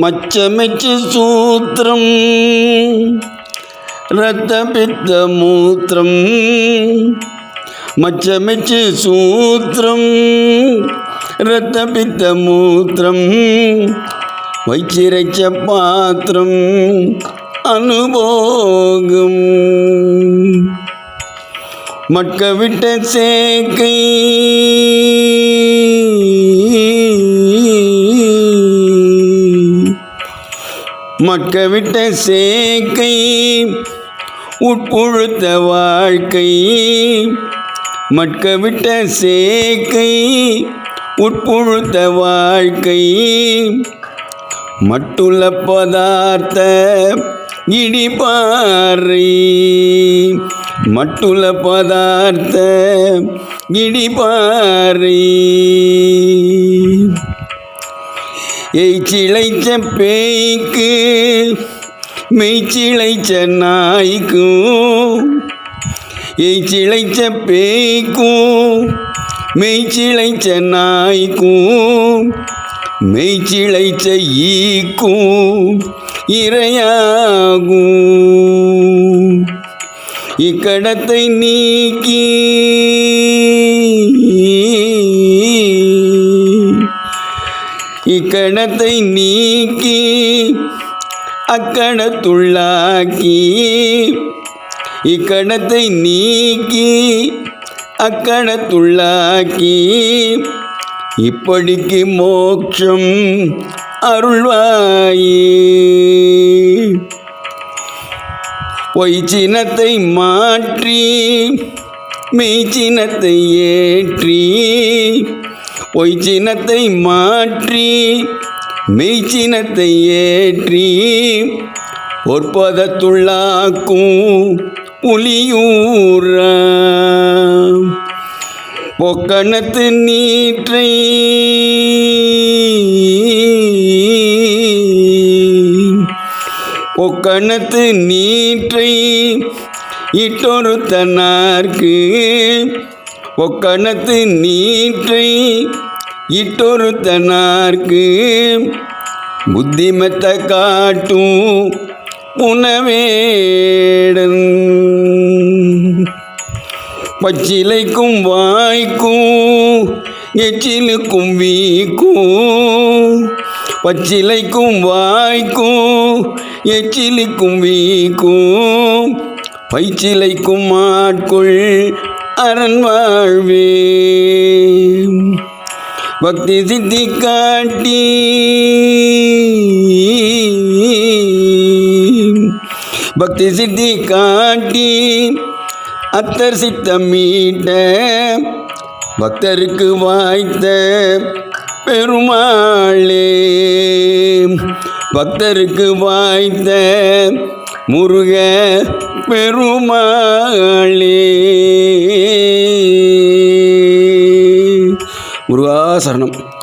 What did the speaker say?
மச்சமிச்சு சூத்திரம் ரத்த பித்த மூத்திரம். மச்சமிச்சு சூத்திரம் ரத்த பித்த மூத்திரம். வைச்சிரைச்ச பாத்திரம் அனுபோகம். மட்க விட்ட சேக்கை மக்க விட்ட சேக்கை உட்புழுத்த வாழ்க்கை. மட்க விட்ட சேக்கை உட்புழுத்த வாழ்க்கை. மட்டுள்ள பதார்த்த இடிபாறை. மட்டுள்ள பதார்த்த இடிபாறை. எய்ச்சிளைச்ச பேய்க்கு மெய்ச்சிளைச்ச நாய்க்கும் எய்ச்சிளைச்ச பேய்க்கும் மெய்ச்சிளைச்ச நாய்க்கும் மெய்ச்சிளைச்ச ஈக்கும் இரையாகும் இக்கடத்தை நீக்கி இக்கணத்தை நீக்கி அக்கணத்துள்ளாக்கி. இக்கணத்தை நீக்கி அக்கணத்துள்ளாக்கி. இப்படிக்கு மோட்சம் அருள்வாயே. பொய்ச்சினத்தை மாற்றி மெய்ச்சினத்தை ஏற்றி பொய்ச்சினத்தை மாற்றி மெய்ச்சினத்தை ஏற்றி பொற்பதத்துள்ளாக்கும் புலியூர. பொக்கணத்து நீற்றை பொக்கணத்து நீற்றை இட்டொருத்தனார்க்கு ஒக்கணத்து நீற்றை இட்டொருத்தனார்க்கு புத்திமத்தை காட்டும் உணவேடன் பச்சிலைக்கும் வாய்க்கும் எச்சிலுக்கும் வீக்கும். பச்சிலைக்கும் வாய்க்கும் எச்சிலுக்கும் வீக்கும். பைச்சிலைக்கும் ஆட்கொள் அரண் வாழ்வே. பக்தி சித்தி காட்டி. பக்தி சித்தி காட்டி. அத்தர் சித்தம் மீட்ட பக்தருக்கு வாய்த்த பெருமாளே. பக்தருக்கு வாய்த்த முருக பெருமாளே. முருகா சரணம்.